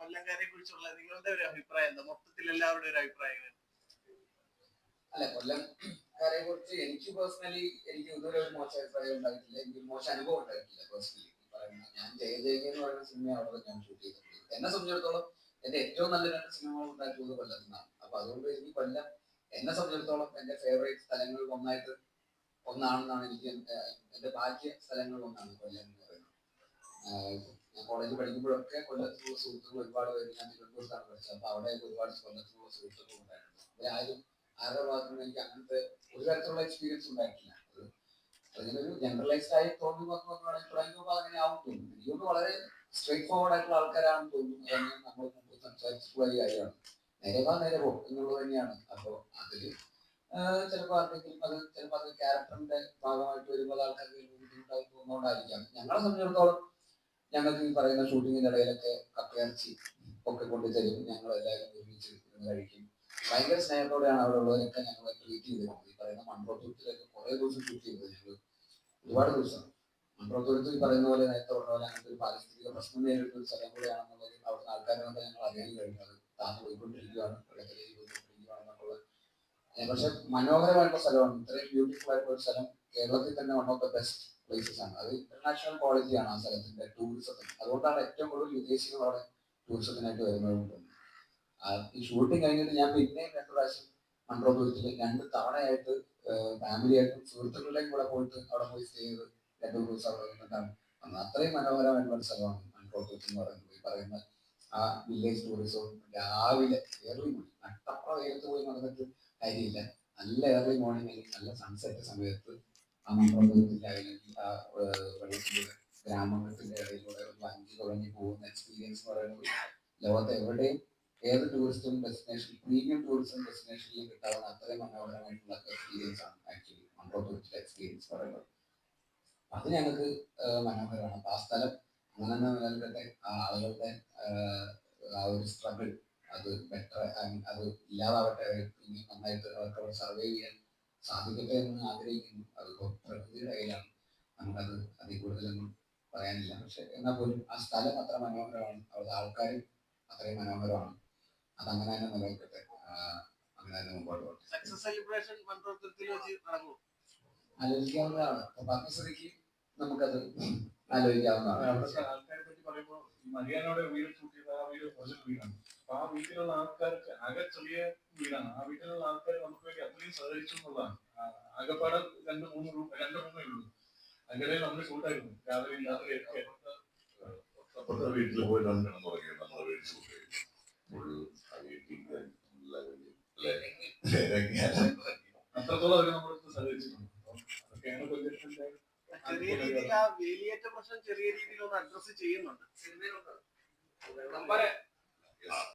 കൊല്ലംകാരെ കുറിച്ചുള്ള നിങ്ങളുടെ ഒരു അഭിപ്രായം എന്താ? മൊത്തത്തിൽ എല്ലാവരുടെ ഒരു അഭിപ്രായം? അല്ല കൊല്ലംകാരെ കുറിച്ച് എനിക്ക് പേഴ്സണലി എനിക്ക് ഇതുവരെ ഒരു മോശം അഭിപ്രായം ഉണ്ടായിട്ടില്ല. എനിക്ക് മോശം അനുഭവം ഉണ്ടായിട്ടില്ല പേഴ്സണലി ഞാൻ ജയ ജയക എന്ന് പറയുന്ന സിനിമ അവിടെ ഞാൻ ഷൂട്ട് ചെയ്തിട്ടുണ്ട് എന്നെ സംബന്ധിച്ചിടത്തോളം എന്റെ ഏറ്റവും നല്ല രണ്ട് സിനിമകൾ ഉണ്ടായിട്ടുള്ളത് കൊല്ലത്ത് നിന്നാണ് അപ്പൊ അതുകൊണ്ട് എനിക്ക് കൊല്ലം എന്നെ സംബന്ധിച്ചിടത്തോളം എന്റെ ഫേവറേറ്റ് സ്ഥലങ്ങളിൽ ഒന്നായിട്ട് ഒന്നാണെന്നാണ് എനിക്ക് എന്റെ ബാക്കി സ്ഥലങ്ങളിൽ ഒന്നാണ് കൊല്ലം ഞാൻ കോളേജിൽ പഠിക്കുമ്പോഴൊക്കെ കൊല്ലത്തുള്ള സുഹൃത്തുക്കൾ ഒരുപാട് പേര് ഞാൻ തിരുവനന്തപുരത്താണ് പഠിച്ചത്. അപ്പൊ അവിടെ ഒരുപാട് കൊല്ലത്തുള്ള സുഹൃത്തുക്കൾ ഉണ്ടായിട്ടുണ്ട് അവരാരും ആരുടെ ഭാഗത്തു നിന്ന് എനിക്ക് അങ്ങനത്തെ ഒരു തരത്തിലുള്ള എക്സ്പീരിയൻസ് ഉണ്ടായിട്ടില്ല. അത് അതിനൊരു ജനറലൈസ്ഡ് ആയി തോന്നുന്നു നോക്കുകയാണെങ്കിൽ തുടങ്ങിയപ്പോൾ അങ്ങനെ ആവും തോന്നുന്നു. എനിക്കൊന്ന് വളരെ സ്ട്രേറ്റ് ഫോർവേഡ് ആയിട്ടുള്ള ആൾക്കാരാണെന്ന് തോന്നുന്നു. അതന്നെ നമ്മൾ മുമ്പ് സംസാരിച്ചിട്ടുള്ള ഒരു കാര്യമാണ്. നേരെ നേരവോ പോ എന്നുള്ളത് തന്നെയാണ്. അപ്പോൾ അതിൽ ചിലപ്പോൾ ആർക്കെങ്കിലും അത് ചിലപ്പോൾ അത് ക്യാരക്ടറിന്റെ ഭാഗമായിട്ട് വരുമ്പോൾ ആൾക്കാർക്ക് ബുദ്ധിമുട്ടായി തോന്നുന്നതുകൊണ്ടായിരിക്കാം. ഞങ്ങളെ സംബന്ധിച്ചിടത്തോളം ഞങ്ങൾക്ക് ഈ പറയുന്ന ഷൂട്ടിങ്ങിന്റെ ഇടയിലൊക്കെ കപ്പയിറച്ചി ഒക്കെ കൊണ്ട് തരും. ഞങ്ങൾ എല്ലാവരും ഒരുമിച്ച് ഇരുന്ന് കഴിക്കും. ഭയങ്കര സ്നേഹത്തോടെയാണ് അവിടെ ഉള്ളവരൊക്കെ ഞങ്ങൾ ട്രീറ്റ് ചെയ്തിരുന്നത്. ഈ പറയുന്ന മൺട്രോത്തുരത്തിലൊക്കെ കുറെ ദിവസം ഷൂട്ട് ചെയ്തത് ഞങ്ങൾ ഒരുപാട് ദിവസം. മൺട്രോത്തുരത്ത് ഈ പറയുന്ന പോലെ നേരത്തെ പറഞ്ഞ പോലെ അങ്ങനത്തെ ഒരു പാരിസ്ഥിതിക പ്രശ്നം നേരിടുന്ന ഒരു സ്ഥലം കൂടെയാണെന്നുള്ളത് അവിടുത്തെ ആൾക്കാരൊക്കെ ഞങ്ങൾ അറിയാൻ കഴിഞ്ഞത് താന്ന് പോയിക്കൊണ്ടിരിക്കുകയാണ്. വെള്ളത്തിലേക്ക് പോയിക്കൊണ്ടിരിക്കുകയാണ് എന്നുള്ളത്. പക്ഷെ മനോഹരമായിട്ടുള്ള സ്ഥലമാണ്. ഇത്രയും ബ്യൂട്ടിഫുൾ ആയിട്ടുള്ള ഒരു സ്ഥലം കേരളത്തിൽ തന്നെ one of the best places ആണ്. അത് ഇന്റർനാഷണൽ ക്വാളിറ്റിയാണ് ആ സ്ഥലത്തിന്റെ ടൂറിസത്തിന് അതുകൊണ്ടാണ് ഏറ്റവും കൂടുതൽ വിദേശികൾ അവിടെ ടൂറിസത്തിനായിട്ട് വരുന്നത് ഈ ഷൂട്ടിംഗ് കഴിഞ്ഞിട്ട് ഞാൻ പിന്നെയും രണ്ടു പ്രാവശ്യം മൺട്രോപുരത്തിൽ രണ്ട് തവണയായിട്ട് ഫാമിലി ആയിട്ട് സുഹൃത്തുക്കളുടെയും കൂടെ പോയിട്ട് അവിടെ പോയി സ്റ്റേ ചെയ്ത് രണ്ടു ദിവസം അവിടെ നിന്നിട്ടാണ്. അത്രയും മനോഹരമായിട്ടുള്ള സ്ഥലമാണ് മൺട്രോപുരത്ത് എന്ന് പറയുന്നത്. ഈ പറയുന്ന ആ വില്ലേജ് ടൂറിസം രാവിലെ ഏർലി മോർണിംഗ് നട്ടപ്ര വെയിലത്ത് പോയി നടന്നിട്ട് കാര്യമില്ല. നല്ല ഏർലി മോർണിംഗ് അല്ലെങ്കിൽ നല്ല സൺസെറ്റ് സമയത്ത് ആ മൺട്രോപുരത്തിന്റെ ആ വെള്ളത്തിലൂടെ ഗ്രാമങ്ങളുടെ ഇടയിലൂടെ ഒരു വഞ്ചി തുടങ്ങി പോകുന്ന എക്സ്പീരിയൻസ് പറയുന്നത് ലോകത്ത് എവിടെയും ഏത് ടൂറിസ്റ്റും ഡെസ്റ്റിനേഷൻ പ്രീമിയം ടൂറിസം ഡെസ്റ്റിനേഷനിൽ കിട്ടാവുന്ന അത്രയും മനോഹരമായിട്ടുള്ള എക്സ്പീരിയൻസ് ആണ് ആക്ച്വലി മൺട്രോപുരത്തിലെ എക്സ്പീരിയൻസ് പറയുന്നത്. അത് ഞങ്ങൾക്ക് മനോഹരമാണ്. അപ്പൊ ആ സ്ഥലം അങ്ങനെ തന്നെ നിലനിൽക്കട്ടെ. ആ ആളുകളുടെ ആ ഒരു സ്ട്രഗിൾ അത് ബെറ്റർ അത് ഇല്ലാതാവട്ടെ. നന്നായിട്ട് അവർക്ക് സർവൈവ് ചെയ്യാൻ സാധിക്കട്ടെ എന്ന് ആഗ്രഹിക്കുന്നു. അതിപ്പോ പ്രകൃതിയുടെ കയ്യിലാണ് നമുക്കത് അതിൽ കൂടുതലൊന്നും പറയാനില്ല. പക്ഷെ എന്നാൽ പോലും ആ സ്ഥലം അത്ര മനോഹരമാണ്. അവിടുത്തെ ആൾക്കാരും അത്രയും മനോഹരമാണ്. അതങ്ങനെ തന്നെ നിലനിൽക്കട്ടെ. അങ്ങനെ തന്നെ മുമ്പോട്ട് പോകട്ടെ ആലോചിക്കാവുന്നതാണ്. അപ്പൊ നമുക്കത് ആലോചിക്കാവുന്നതാണ്. ആൾക്കാരെ പറ്റി പറയുമ്പോൾ മരിയാനോടെ വീട് ആ വീട് ഒറിജിനൽ വീടാണ്. അപ്പൊ ആ വീട്ടിലുള്ള ആൾക്കാർക്ക് ആകെ ചെറിയ വീടാണ്. ആ വീട്ടിലുള്ള ആൾക്കാർ നമുക്ക് വേണ്ടി അത്രയും സഹകരിച്ചു എന്നുള്ളതാണ്. ആകെപ്പാടെ രണ്ട് മൂന്ന് റൂം രണ്ട് റൂമേ ഉള്ളൂ. അങ്ങനെ നമ്മൾ ഷൂട്ടായിരുന്നു രാവിലെ രാത്രി ഒക്കെ വീട്ടിൽ പോയി രണ്ടെണ്ണം തുടങ്ങി നമ്മൾ വീട് ഷൂട്ട് ചെയ്തു. അത്രത്തോളം അവർ നമ്മളടുത്ത് സഹകരിച്ചിട്ടുണ്ട്. അതൊക്കെയാണ് കൊല്ലത്തിന്റെ ചെറിയ രീതിയിൽ ആ വേലിയേറ്റ പ്രശ്നം ചെറിയ രീതിയിൽ ഒന്ന് അഡ്രസ് ചെയ്യുന്നുണ്ട്. 頑張れ。